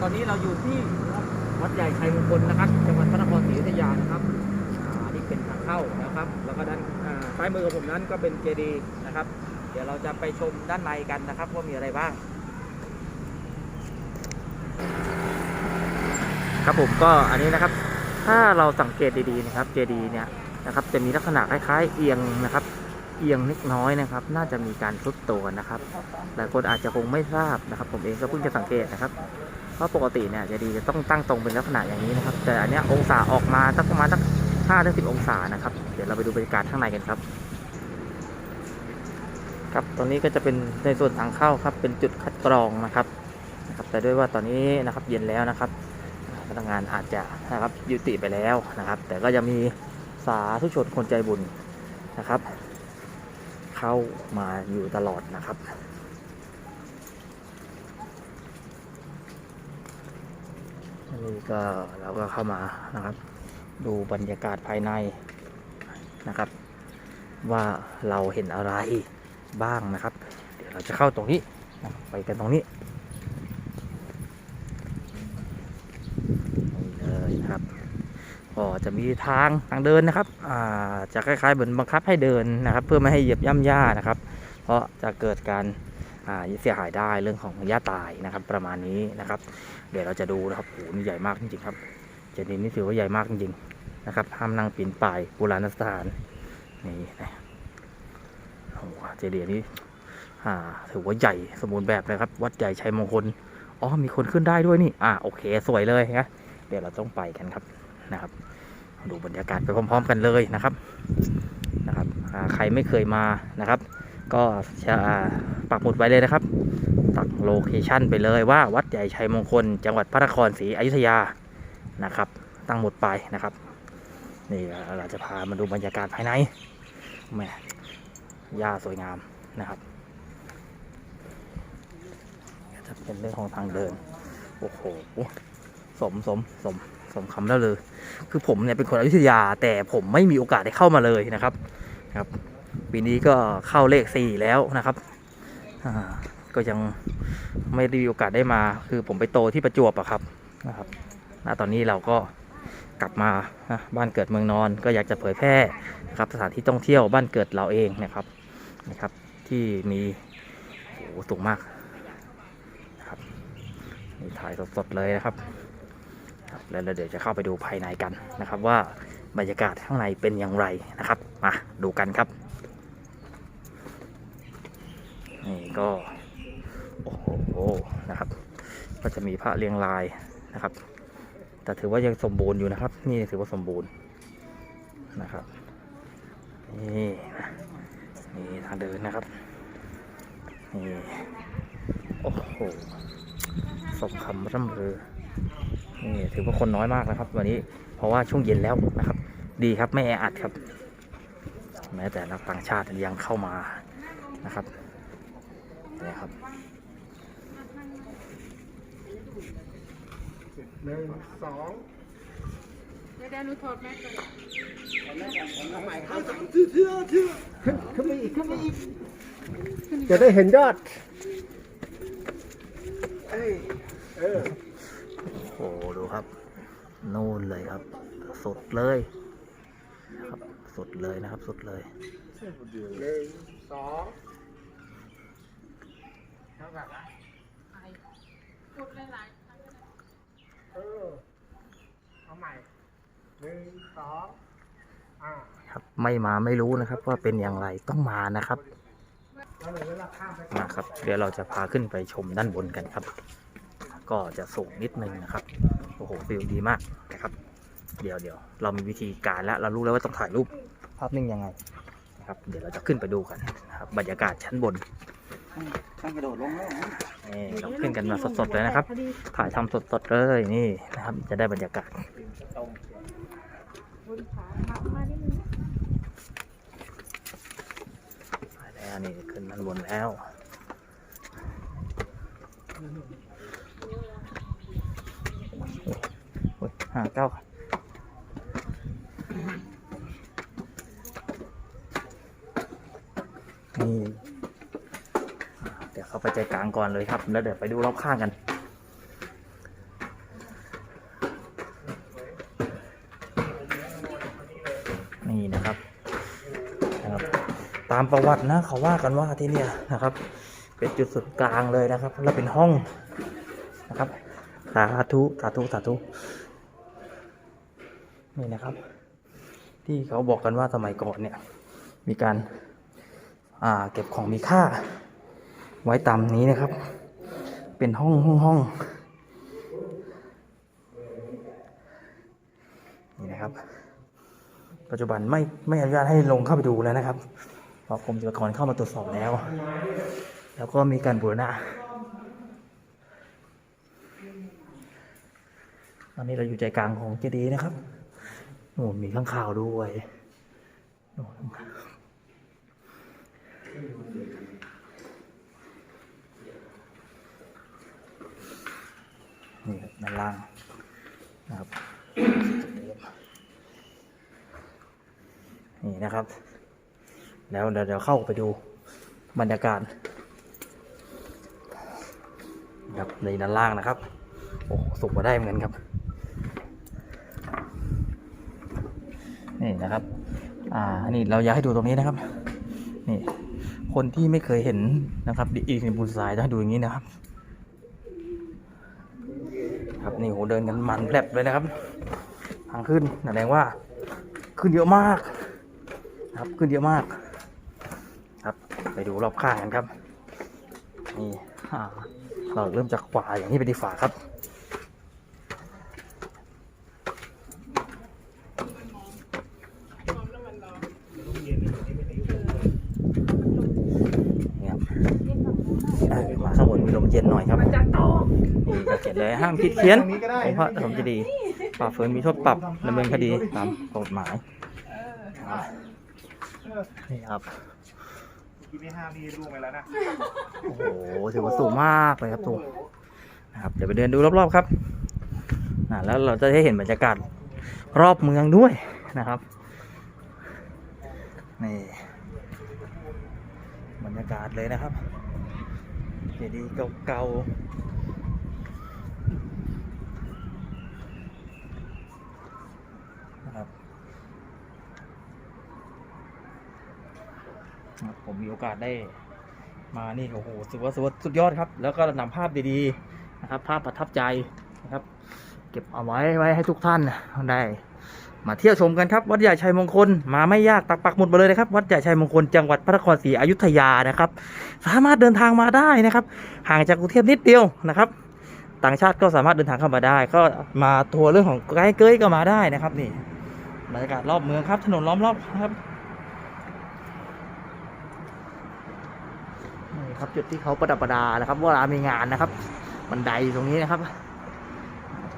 ตอนนี้เราอยู่ที่วัดใหญ่ชัยมงคลนะครับ จังหวัดพระนครศรีอยุธยานะครับอ่านี่เป็นทางเข้านะครับ แล้วก็ด้านซ้ายมือของผมนั้นก็เป็นเจดีย์นะครับ เดี๋ยวเราจะไปชมด้านในกันนะครับว่ามีอะไรบ้าง ครับผมก็อันนี้นะครับ ถ้าเราสังเกตดีๆนะครับ เจดีย์เนี่ยนะครับจะมีลักษณะคล้ายๆ เอียงนะครับเอียงเล็กน้อยนะครับ น่าจะมีการทรุดตัวนะครับ หลายคนอาจจะคงไม่ทราบนะครับ ผมเองก็เพิ่งจะสังเกตนะครับ เพราะปกติเนี่ยเจดีจะต้องตั้งตรงเป็นลักษณะอย่างนี้นะครับ แต่อันเนี้ยองศาออกมาตั้งประมาณสักห้าถึงสิบองศานะครับ เดี๋ยวเราไปดูบรรยากาศข้างในกันครับ ครับตรงนี้ก็จะเป็นในส่วนทางเข้าครับเป็นจุดคัดกรองนะครับนะครับ แต่ด้วยว่าตอนนี้นะครับเย็นแล้วนะครับพนักงานอาจจะนะครับยุติไปแล้วนะครับ แต่ก็ยังมีสาธุชนคนใจบุญนะครับ เข้ามาอยู่ตลอดนะครับ อั นนี้ก็เราก็เข้ามานะครับ ดูบรรยากาศภายในนะครับ ว่าเราเห็นอะไรบ้างนะครับ เดี๋ยวเราจะเข้าตรงนี้ไปกันตรงนี้นเลยครับก็จะมีทางทางเดินนะครับอ่าจะคล้ายๆเหมือนบังคับให้เดินนะครับ เพื่อไม่ให้เหยียบย่ำหญ้านะครับ เพราะจะเกิดการ เสียหายได้เรื่องของหญ้าตายนะครับ ประมาณนี้นะครับ เดี๋ยวเราจะดูนะครับโอ้นี่ใหญ่มากจริงๆครับเจดีย์นี่ถือว่าใหญ่มากจริงๆนะครับห้ามนั่งปีนป่ายโบราณสถานนี่นะโอ้โหเจดีย์นี้อ่าถือว่าใหญ่สมบูรณ์แบบนะครับ วัดใหญ่ชัยมงคลอ๋อมีคนขึ้นได้ด้วยนี่อ่าโอเคสวยเลยนะเดี๋ยวเราต้องไปกันครับนะครับ ดูบรรยากาศไปพร้อม ๆ กันเลยนะครับนะครับใครไม่เคยมานะครับ ก็จะปักหมุดไว้เลยนะครับตักโลเคชันไปเลยว่าวัดใหญ่ชัยมงคล จังหวัดพระนครศรีอยุธยานะครับ ตั้งหมุดไปนะครับนี่เราจะพามาดูบรรยากาศภายในแหม่หญ้าสวยงามนะครับจะเป็นเรื่องของทางเดินโอ้โหสมสมสมสมคำแล้วเลย คือผมเนี่ยเป็นคนอยุธยา แต่ผมไม่มีโอกาสได้เข้ามาเลยนะครับครับ ปีนี้ก็เข้าเลขสี่แล้วนะครับอ่าก็ยังไม่ได้มีโอกาสได้มา คือผมไปโตที่ประจวบอะครับนะครับณตอนนี้เราก็กลับมาบ้านเกิดเมืองนอน ก็อยากจะเผยแพร่ครับสถานที่ท่องเที่ยวบ้านเกิดเราเองนะครับนะครับ ที่มีโอ้สูงมากนะครับนี่ถ่ายสดๆเลยนะครับแล้วเดี๋ยวจะเข้าไปดูภายในกันนะครับ ว่าบรรยากาศข้างในเป็นอย่างไรนะครับมาดูกันครับ นี่ก็โอ้โหนะครับ ก็จะมีพระเรียงรายนะครับ แต่ถือว่ายังสมบูรณ์อยู่นะครับ นี่ถือว่าสมบูรณ์นะครับนี่นี่ทางเดินนะครับนี่โอ้โหสมคำร่ำลือนี่ถือว่าคนน้อยมากนะครับ วันนี้เพราะว่าช่วงเย็นแล้วนะครับ ดีครับไม่แออัดครับ แม้แต่นักต่างชาติยังเข้ามานะครับ นี่ครับหนึ่งสองเดี๋ยวเดี๋ยวหนูถอดแมสก่อนเอาใหม่เข้าสามเทือเทือเทือขึ้นขึ้นไปอีกขึ้นไปอีก จะได้เห็นยอด เอ้ยเออโอ้โหดูครับนู่นเลยครับสุดเลยนะครับสุดเลยนะครับสุดเลยหนึ่งสองเท่ากับกดหลายเออเอาใหม่หนึ่งสองอ่าครับ ไม่มาไม่รู้นะครับ ว่าเป็นอย่างไรต้องมานะครับ แล้วเลยเวลาข้ามไปมาครับ เดี๋ยวเราจะพาขึ้นไปชมด้านบนกันครับ ก็จะสูงนิดนึงนะครับ โอ้โหฟิลดีมากนะครับ เดี๋ยวเดี๋ยวเรามีวิธีการแล้ว เรารู้แล้วว่าต้องถ่ายรูปภาพนิ่งยังไงนะครับ เดี๋ยวเราจะขึ้นไปดูกันนะครับบรรยากาศชั้นบน ตั้งกระโดดลงแล้วนี่เราขึ้นกันมาสดๆเลยนะครับ ถ่ายทำสดๆเลยนี่นะครับ จะได้บรรยากาศบนขามามานิดนึงไปแล้วนี่ขึ้นด้านบนแล้วโอ้ยห้าเก้านี่อ่า เขาไปใจกลางก่อนเลยครับ แล้วเดี๋ยวไปดูรอบข้างกัน นี่นะครับนะครับ ตามประวัตินะเขาว่ากันว่าที่นี่นะครับ เป็นจุดสุดกลางเลยนะครับ แล้วเป็นห้องนะครับสาธุสาธุสาธุนี่นะครับ ที่เขาบอกกันว่าสมัยก่อนเนี่ยมีการเก็บของมีค่า ไว้ตามนี้นะครับ เป็นห้องห้องห้องนี่นะครับ ปัจจุบันไม่ไม่อนุญาตให้ลงเข้าไปดูแล้วนะครับเพราะกรมศิลปากรเข้ามาตรวจสอบแล้ว แล้วก็มีการบูรณะตอนนี้เราอยู่ใจกลางของเจดีย์นะครับโอ้มีข้างข่าวด้วยโอ้นี่ครับ ด้านล่างนะครับนี่นะครับ แล้วเดี๋ยวเดี๋ยวเข้าไปดูบรรยากาศนะครับในด้านล่างนะครับ โอ้สุกมาได้เหมือนกันครับ นี่นะครับ อ่า นี่เราอยากให้ดูตรงนี้นะครับ นี่ คนที่ไม่เคยเห็นนะครับอีกในบุญสายต้องให้ดูอย่างนี้นะครับ ครับนี่โหเดินกันมันแผลบเลยนะครับ ทางขึ้นแสดงว่า ขึ้นเยอะมากครับขึ้นเยอะมาก ครับไปดูรอบข้างกันครับนี่เราเริ่มจากขวาอย่างนี้ไปดีฝ่าครับ นี่ครับ อ่ามาข้างบนมีลมเย็นหน่อยครับจะตกนี่จะเขียนเลยห้ามคิดเขียนองค์พระสมเจดีย์ฝ่าฝืนมีโทษปรับดำเนินคดีตามกฎหมายอ่านี่ครับกินไม่ห้ามนี่ล่วงไปแล้วนะโอ้โหถือว่าสูงมากเลยครับตูนะครับเดี๋ยวไปเดินดูรอบๆครับอ่าแล้วเราจะได้เห็นบรรยากาศรอบเมืองด้วยนะครับนี่บรรยากาศเลยนะครับ เจดีย์เก่าๆนะครับผมมีโอกาสได้มานี่โอ้โหสุดว่าสุดว่าสุดยอดครับ แล้วก็นำภาพดีๆนะครับ ภาพประทับใจนะครับ เก็บเอาไว้ไว้ให้ทุกท่านได้ มาเที่ยวชมกันครับวัดใหญ่ชัยมงคลมาไม่ยากตักปักหมุดมาเลยนะครับวัดใหญ่ชัยมงคลจังหวัดพระนครศรีอยุธยานะครับ สามารถเดินทางมาได้นะครับห่างจากกรุงเทพนิดเดียวนะครับ ต่างชาติก็สามารถเดินทางเข้ามาได้ ก็มาทัวร์เรื่องของไกด์เกยก็มาได้นะครับนี่บรรยากาศรอบเมืองครับ ถนนล้อมรอบครับนี่ครับจุดที่เขาประดับประดานะครับเวลามีงานนะครับบันไดตรงนี้นะครับ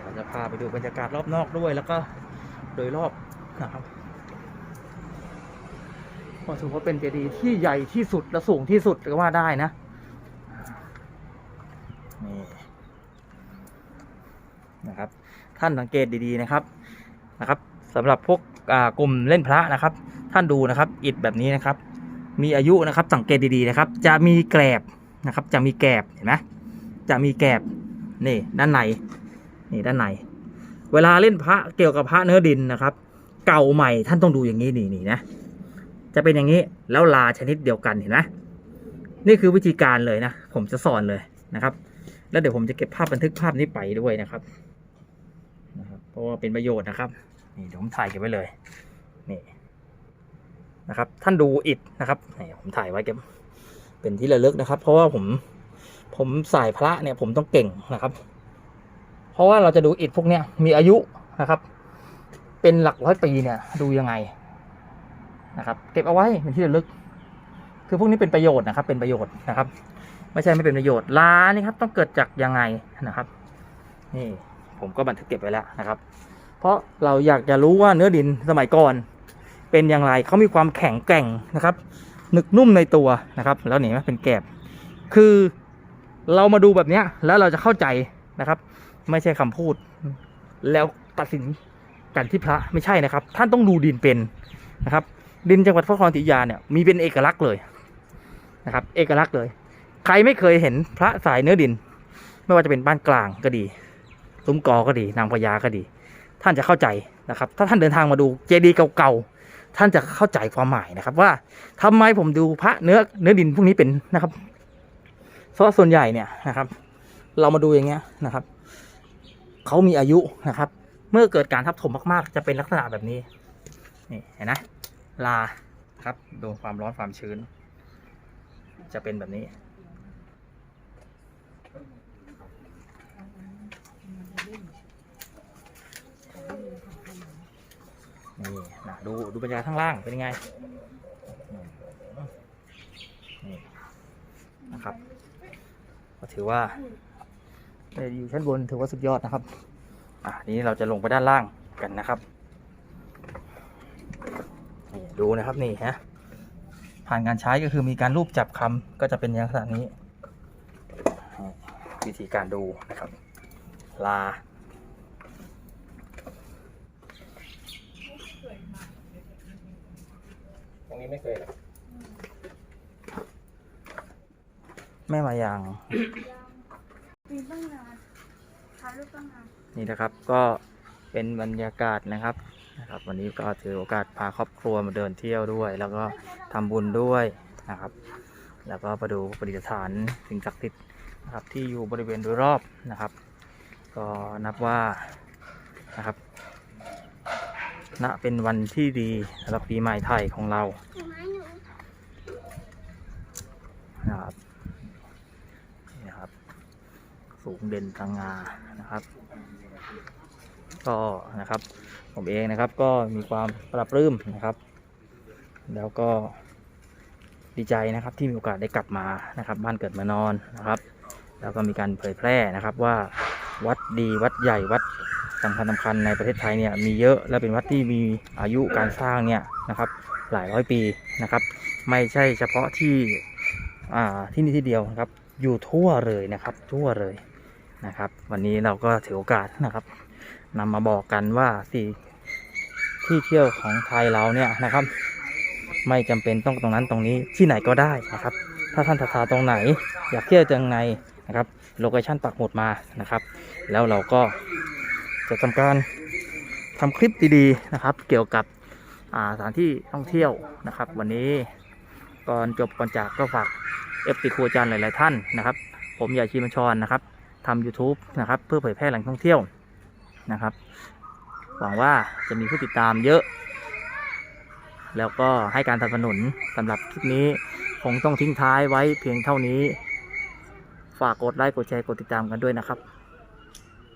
เราจะพาไปดูบรรยากาศรอบนอกด้วยแล้วก็ โดยรอบนะครับก็ถือว่าเป็นเจดีย์ที่ใหญ่ที่สุดและสูงที่สุดก็ว่าได้นะนี่นะครับ ท่านสังเกตดีๆนะครับนะครับสำหรับพวกอ่ากลุ่มเล่นพระนะครับ ท่านดูนะครับ อิฐแบบนี้นะครับ มีอายุนะครับสังเกตดีๆนะครับ จะมีแกลบนะครับ จะมีแกลบเห็นไหมจะมีแกลบนี่ด้านในนี่ด้านใน เวลาเล่นพระเกี่ยวกับพระเนื้อดินนะครับ เก่าใหม่ท่านต้องดูอย่างนี้นี่นี่นะ จะเป็นอย่างนี้แล้วลาชนิดเดียวกันเห็นไหมนี่คือวิธีการเลยนะ ผมจะสอนเลยนะครับ แล้วเดี๋ยวผมจะเก็บภาพบันทึกภาพนี้ไปด้วยนะครับนะครับ เพราะว่าเป็นประโยชน์นะครับ นี่เดี๋ยวผมถ่ายเก็บไว้เลย นี่นะครับ ท่านดูอิฐนะครับนี่ผมถ่ายไว้เก็บ เป็นที่ระลึกนะครับ เพราะว่าผมผมสายพระเนี่ยผมต้องเก่งนะครับ เพราะว่าเราจะดูอิฐพวกเนี้ยมีอายุนะครับ เป็นหลักร้อยปีเนี่ยดูยังไงนะครับเก็บเอาไว้เป็นที่ระลึก คือพวกนี้เป็นประโยชน์นะครับ เป็นประโยชน์นะครับ ไม่ใช่ไม่เป็นประโยชน์ล้านี่ครับ ต้องเกิดจากยังไงนะครับ นี่ผมก็บันทึกเก็บไว้แล้วนะครับ เพราะเราอยากจะรู้ว่าเนื้อดินสมัยก่อน เป็นอย่างไรเขามีความแข็งแกร่งนะครับหนึกนุ่มในตัวนะครับ แล้วนี่นะเป็นแกบ คือเรามาดูแบบนี้แล้วเราจะเข้าใจนะครับ ไม่ใช่คำพูด แล้วตัดสินกันที่พระไม่ใช่นะครับ ท่านต้องดูดินเป็นนะครับ ดินจังหวัดพระนครศรีอยุธยาเนี่ยมีเป็นเอกลักษณ์เลยนะครับ เอกลักษณ์เลย ใครไม่เคยเห็นพระสายเนื้อดิน ไม่ว่าจะเป็นบ้านกลางก็ดีซุ้มกอก็ดี นางพญาก็ดี ท่านจะเข้าใจนะครับ ถ้าท่านเดินทางมาดูเจดีย์เก่าๆท่านจะเข้าใจความหมายนะครับ ว่าทำไมผมดูพระเนื้อเนื้อดินพวกนี้เป็นนะครับเพราะส่วนใหญ่เนี่ยนะครับ เรามาดูอย่างเงี้ยนะครับ เขามีอายุนะครับ เมื่อเกิดการทับถมมาก ๆ จะเป็นลักษณะแบบนี้ นี่เห็นไหมลาครับโดนความร้อนความชื้น จะเป็นแบบนี้ นี่นะดูดูบรรยากาศข้างล่างเป็นยังไงนี่นะครับ ก็ถือว่า อยู่ชั้นบนถือว่าสุดยอดนะครับ อะนี้เราจะลงไปด้านล่างกันนะครับนี่ดูนะครับนี่ฮะผ่านการใช้ก็คือมีการรูปจับคำก็จะเป็นอย่างขนาดนี้นี่วิธีการดูนะครับ ลา ตรงนี้ไม่เคยหรอแม่มายัง ปีตั้งนานถ่ายรูปตั้งนานนี่นะครับก็เป็นบรรยากาศนะครับนะครับ วันนี้ก็ถือโอกาสพาครอบครัวมาเดินเที่ยวด้วย แล้วก็ทำบุญด้วยนะครับ แล้วก็มาดูประดิษฐานสิ่งศักดิ์สิทธิ์นะครับที่อยู่บริเวณโดยรอบนะครับ ก็นับว่านะครับณเป็นวันที่ดีสำหรับปีใหม่ไทยของเรานะครับนี่นะครับ สูงเด่นตางานะครับ ก็นะครับ ผมเองนะครับก็มีความปรับปลื้มนะครับ แล้วก็ดีใจนะครับที่มีโอกาสได้กลับมานะครับ บ้านเกิดมานอนนะครับ แล้วก็มีการเผยแพร่นะครับว่าวัดดีวัดใหญ่วัดสำคัญสำคัญในประเทศไทยเนี่ยมีเยอะและเป็นวัดที่มีอายุการสร้างเนี่ยนะครับหลายร้อยปีนะครับ ไม่ใช่เฉพาะที่ที่นี่ที่เดียวนะครับ อยู่ทั่วเลยนะครับ ทั่วเลย นะครับ วันนี้เราก็ถือโอกาสนะครับนำมาบอกกันว่าสี่ที่เที่ยวของไทยเราเนี่ยนะครับ ไม่จำเป็นต้องตรงนั้นตรงนี้ที่ไหนก็ได้นะครับ ถ้าท่านศรัทธาตรงไหน อยากเที่ยวจังไงนะครับโลเคชั่นปักหมุดมานะครับ แล้วเราก็จะทำการทำคลิปดีๆนะครับ เกี่ยวกับสถานที่ท่องเที่ยวนะครับ วันนี้ก่อนจบก่อนจากก็ฝากเอฟซีครูอาจารย์หลาย ๆ ท่านนะครับ ผมใหญ่ชีมัญชรนะครับ ทำ YouTube นะครับ เพื่อเผยแพร่แหล่งท่องเที่ยวนะครับ หวังว่าจะมีผู้ติดตามเยอะ แล้วก็ให้การสนับสนุนสำหรับคลิปนี้คงต้องทิ้งท้ายไว้เพียงเท่านี้ ฝากกดไลค์กดแชร์กดติดตามกันด้วยนะครับ